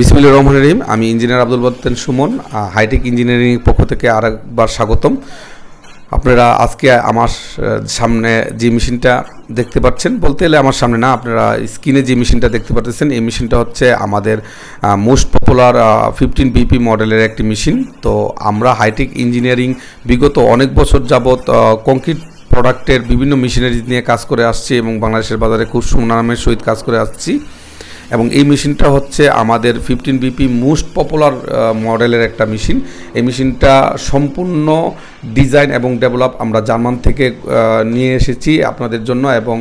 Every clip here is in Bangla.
বিসমিল্লা রহমান রহিম, আমি ইঞ্জিনিয়ার আব্দুল বত্তেন সুমন হাইটেক ইঞ্জিনিয়ারিং পক্ষ থেকে আরেকবার স্বাগতম। আপনারা আজকে আমার সামনে যে মেশিনটা দেখতে পাচ্ছেন, বলতে গেলে আমার সামনে না, আপনারা স্ক্রিনে যে মেশিনটা দেখতে পাচ্ছেন, এই মেশিনটা হচ্ছে আমাদের মোস্ট পপুলার ফিফটিন বিপি মডেলের একটি মেশিন। তো আমরা হাইটেক ইঞ্জিনিয়ারিং বিগত অনেক বছর যাবৎ কংক্রিট প্রোডাক্টের বিভিন্ন মেশিনারি নিয়ে কাজ করে আসছি এবং বাংলাদেশের বাজারে খুব সুনামের সহিত কাজ করে আসছি। এবং এই মেশিনটা হচ্ছে আমাদের ফিফটিন বিপি মোস্ট পপুলার মডেলের একটা মেশিন। এই মেশিনটা সম্পূর্ণ ডিজাইন এবং ডেভেলপ আমরা জার্মান থেকে নিয়ে এসেছি আপনাদের জন্য এবং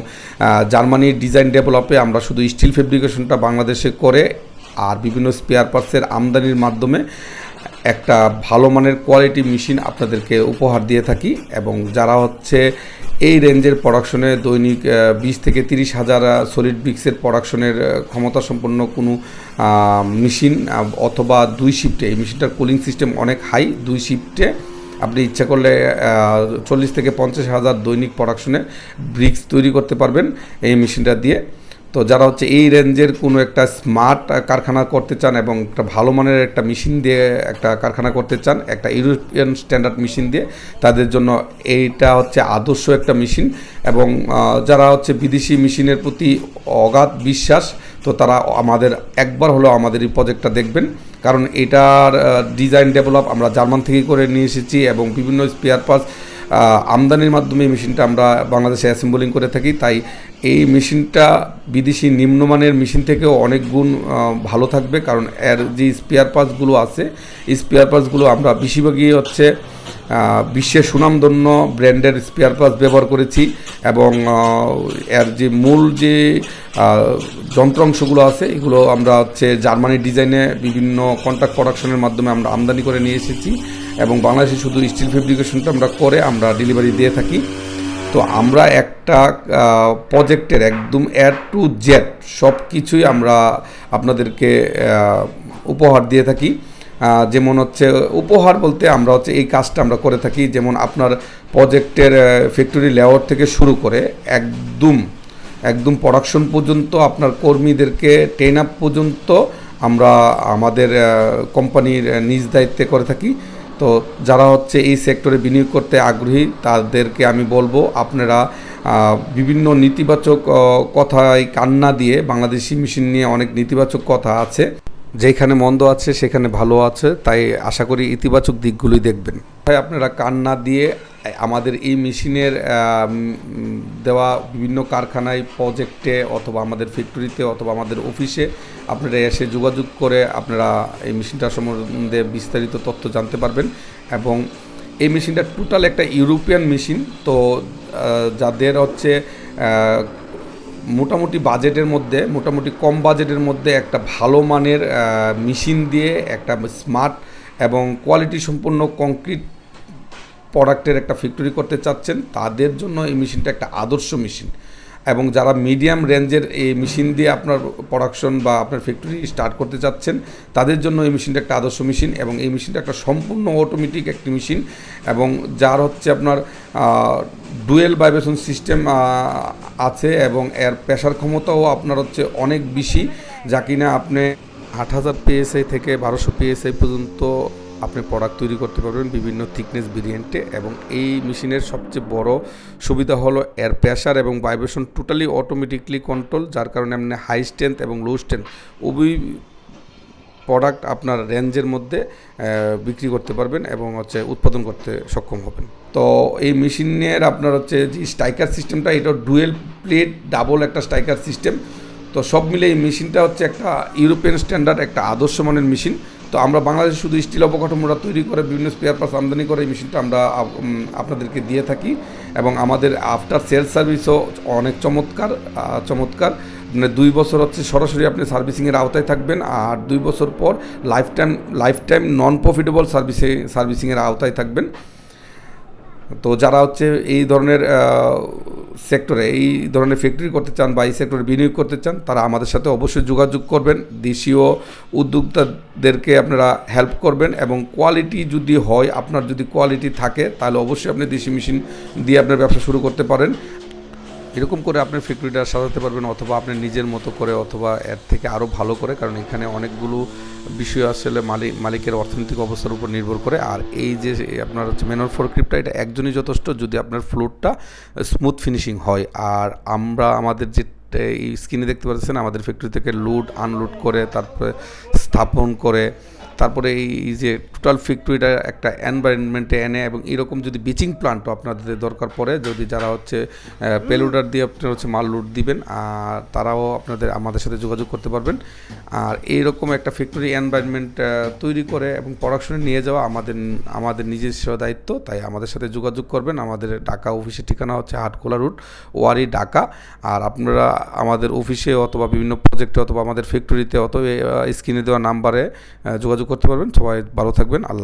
জার্মানির ডিজাইন ডেভেলপে আমরা শুধু স্টিল ফেব্রিকেশনটা বাংলাদেশে করে আর বিভিন্ন স্পেয়ার পার্টসের আমদানির মাধ্যমে একটা ভালো মানের কোয়ালিটি মেশিন আপনাদেরকে উপহার দিয়ে থাকি এবং যারা হচ্ছে এই রেঞ্জের প্রোডাকশনে দৈনিক বিশ থেকে তিরিশ হাজার সলিড বিক্সের প্রোডাকশনের ক্ষমতা সম্পন্ন কোনো মেশিন অথবা দুই শিফটে এই মেশিনটার কুলিং সিস্টেম অনেক হাই দুই শিফটে আপনি ইচ্ছা করলে চল্লিশ থেকে পঞ্চাশ হাজার দৈনিক প্রোডাকশনে ব্রিক্স তৈরি করতে পারবেন এই মেশিনটা দিয়ে। তো যারা হচ্ছে এই রেঞ্জের কোনো একটা স্মার্ট কারখানা করতে চান এবং একটা ভালো মানের একটা মেশিন দিয়ে একটা কারখানা করতে চান, একটা ইউরোপিয়ান স্ট্যান্ডার্ড মেশিন দিয়ে, তাদের জন্য এইটা হচ্ছে আদর্শ একটা মেশিন এবং যারা হচ্ছে বিদেশি মেশিনের প্রতি অগাধ বিশ্বাস, তো তারা আমাদের একবার হলেও আমাদের এই প্রজেক্টটা দেখবেন। কারণ এটার ডিজাইন ডেভেলপ আমরা জার্মান থেকে করে নিয়ে এসেছি এবং বিভিন্ন স্পেয়ার পার্টস আমদানির মাধ্যমে এই মেশিনটা আমরা বাংলাদেশে অ্যাসেম্বলিং করে থাকি। তাই এই মেশিনটা বিদেশি নিম্নমানের মেশিন থেকেও অনেক গুণ ভালো থাকবে। কারণ এর যে স্পেয়ার পার্টসগুলো আছে স্পেয়ার পার্টসগুলো আমরা বেশিরভাগই হচ্ছে বিশ্বের সুনামধন্য ব্র্যান্ডের স্পেয়ার পার্টস ব্যবহার করেছি এবং এর যে মূল যে যন্ত্রাংশগুলো আছে, এগুলো আমরা হচ্ছে জার্মানি ডিজাইনে বিভিন্ন কন্ট্রাক্ট প্রোডাকশনের মাধ্যমে আমরা আমদানি করে নিয়ে এসেছি। এবং বাংলাদেশে শুধু স্টিল ফেব্রিকেশনটা আমরা করে আমরা ডেলিভারি দিয়ে থাকি। তো আমরা একটা প্রজেক্টের একদম এয়ার টু জেড সব কিছুই আমরা আপনাদেরকে উপহার দিয়ে থাকি। যেমন হচ্ছে উপহার বলতে আমরা হচ্ছে এই কাজটা আমরা করে থাকি। যেমন আপনার প্রজেক্টের ফ্যাক্টরি লেআউট থেকে শুরু করে একদম একদম প্রোডাকশন পর্যন্ত আপনার কর্মীদেরকে ট্রেন আপ পর্যন্ত আমরা আমাদের কোম্পানির নিজ দায়িত্বে করে থাকি। তো যারা হচ্ছে এই সেক্টরে বিনিয়োগ করতে আগ্রহী, তাদেরকে আমি বলব আপনারা বিভিন্ন নেতিবাচক কথায় কান্না দিয়ে বাংলাদেশি মেশিন নিয়ে অনেক নেতিবাচক কথা আছে। যেখানে মন্দ আছে, সেখানে ভালো আছে, তাই আশা করি ইতিবাচক দিকগুলোই দেখবেন। তাই আপনারা কান্না দিয়ে আমাদের এই মেশিনের দেওয়া বিভিন্ন কারখানায় প্রজেক্টে অথবা আমাদের ফ্যাক্টরিতে অথবা আমাদের অফিসে আপনারা এসে যোগাযোগ করে আপনারা এই মেশিনটা সম্বন্ধে বিস্তারিত তথ্য জানতে পারবেন এবং এই মেশিনটা টোটাল একটা ইউরোপিয়ান মেশিন তো যাদের হচ্ছে মোটামুটি বাজেটের মধ্যে, মোটামুটি কম বাজেটের মধ্যে একটা ভালো মানের মেশিন দিয়ে একটা স্মার্ট এবং কোয়ালিটি সম্পন্ন কংক্রিট প্রোডাক্টের একটা ফ্যাক্টরি করতে চাচ্ছেন, তাদের জন্য এই মেশিনটা একটা আদর্শ মেশিন। এবং যারা মিডিয়াম রেঞ্জের এই মেশিন দিয়ে আপনার প্রোডাকশন বা আপনার ফ্যাক্টরি স্টার্ট করতে চাচ্ছেন, তাদের জন্য এই মেশিনটা একটা আদর্শ মেশিন এবং এই মেশিনটা একটা সম্পূর্ণ অটোমেটিক একটি মেশিন এবং যার হচ্ছে আপনার ডুয়েল ভাইব্রেশন সিস্টেম আছে এবং এর প্রেশার ক্ষমতাও আপনার হচ্ছে অনেক বেশি, যা কিনা আপনি আট হাজার পিএসআই থেকে বারোশো পিএসআই পর্যন্ত আপনি প্রোডাক্ট তৈরি করতে পারবেন বিভিন্ন থিকনেস ভেরিয়েন্টে এবং এই মেশিনের সবচেয়ে বড় সুবিধা হলো এর প্রেশার এবং ভাইব্রেশন টোটালি অটোমেটিকলি কন্ট্রোল যার কারণে আপনি হাই স্ট্রেংথ এবং লো স্ট্রেংথ উভয় প্রোডাক্ট আপনার রেঞ্জের মধ্যে বিক্রি করতে পারবেন এবং হচ্ছে উৎপাদন করতে সক্ষম হবেন। তো এই মেশিনের আপনার হচ্ছে যে স্ট্রাইকার সিস্টেমটা এটা ডুয়েল প্লেট ডাবল একটা স্ট্রাইকার সিস্টেম তো সব মিলে এই মেশিনটা হচ্ছে একটা ইউরোপিয়ান স্ট্যান্ডার্ড একটা আদর্শ মানের মেশিন। তো আমরা বাংলাদেশে শুধু স্টিল অবকাঠামোটা তৈরি করে, বিভিন্ন স্পেয়ার পার্টস আমদানি করে এই মেশিনটা আমরা আপনাদেরকে দিয়ে থাকি। এবং আমাদের আফটার সেল সার্ভিসও অনেক চমৎকার চমৎকার। মানে দুই বছর হচ্ছে সরাসরি আপনি সার্ভিসিংয়ের আওতায় থাকবেন, আর দুই বছর পর life time life time non profitable সার্ভিসে সার্ভিসিংয়ের আওতায় থাকবেন। তো যারা হচ্ছে এই ধরনের সেক্টরে এই ধরনের ফ্যাক্টরি করতে চান বা এই সেক্টরে বিনিয়োগ করতে চান, তারা আমাদের সাথে অবশ্যই যোগাযোগ করবেন। দেশীয় উদ্যোক্তাদেরকে আপনারা হেল্প করবেন এবং কোয়ালিটি যদি হয়, আপনার যদি কোয়ালিটি থাকে, তাহলে অবশ্যই আপনি দেশি মেশিন দিয়ে আপনার ব্যবসা শুরু করতে পারেন। এরকম করে আপনার ফ্যাক্টরিটা সাজাতে পারবেন অথবা আপনি নিজের মতো করে অথবা এর থেকে আরও ভালো করে, কারণ এখানে অনেকগুলো বিষয় আসলে মালিক, মালিকের অর্থনৈতিক অবস্থার উপর নির্ভর করে। আর এই যে আপনার হচ্ছে মেনর ফর ক্রিপটা এটা একজনই যথেষ্ট যদি আপনার ফ্লোরটা স্মুথ ফিনিশিং হয়। আর আমরা আমাদের যে এই স্ক্রিনে দেখতে পাচ্ছেন, আমাদের ফ্যাক্টরি থেকে লোড আনলোড করে, তারপরে স্থাপন করে তারপরে এই যে টোটাল ফ্যাক্টরিটা একটা এনভায়রনমেন্টে এনে এবং এরকম যদি বিচিং প্লান্টও আপনাদের দরকার পড়ে যদি যারা হচ্ছে পেলুডার দিয়ে আপনার হচ্ছে মাল লোড দিবেন আর তারাও আপনাদের আমাদের সাথে যোগাযোগ করতে পারবেন। আর এইরকম একটা ফ্যাক্টরি এনভায়রনমেন্ট তৈরি করে এবং প্রোডাকশনে নিয়ে যাওয়া আমাদের আমাদের নিজস্ব দায়িত্ব তাই আমাদের সাথে যোগাযোগ করবেন। আমাদের ঢাকা অফিসের ঠিকানা হচ্ছে হাটকোলা রুট ওয়ারি ঢাকা। আর আপনারা আমাদের অফিসে অথবা বিভিন্ন প্রজেক্টে অথবা আমাদের ফ্যাক্টরিতে অথবা স্ক্রিনে দেওয়া নাম্বারে যোগাযোগ করতে পারবেন। সবাই ভালো থাকবেন। আল্লাহ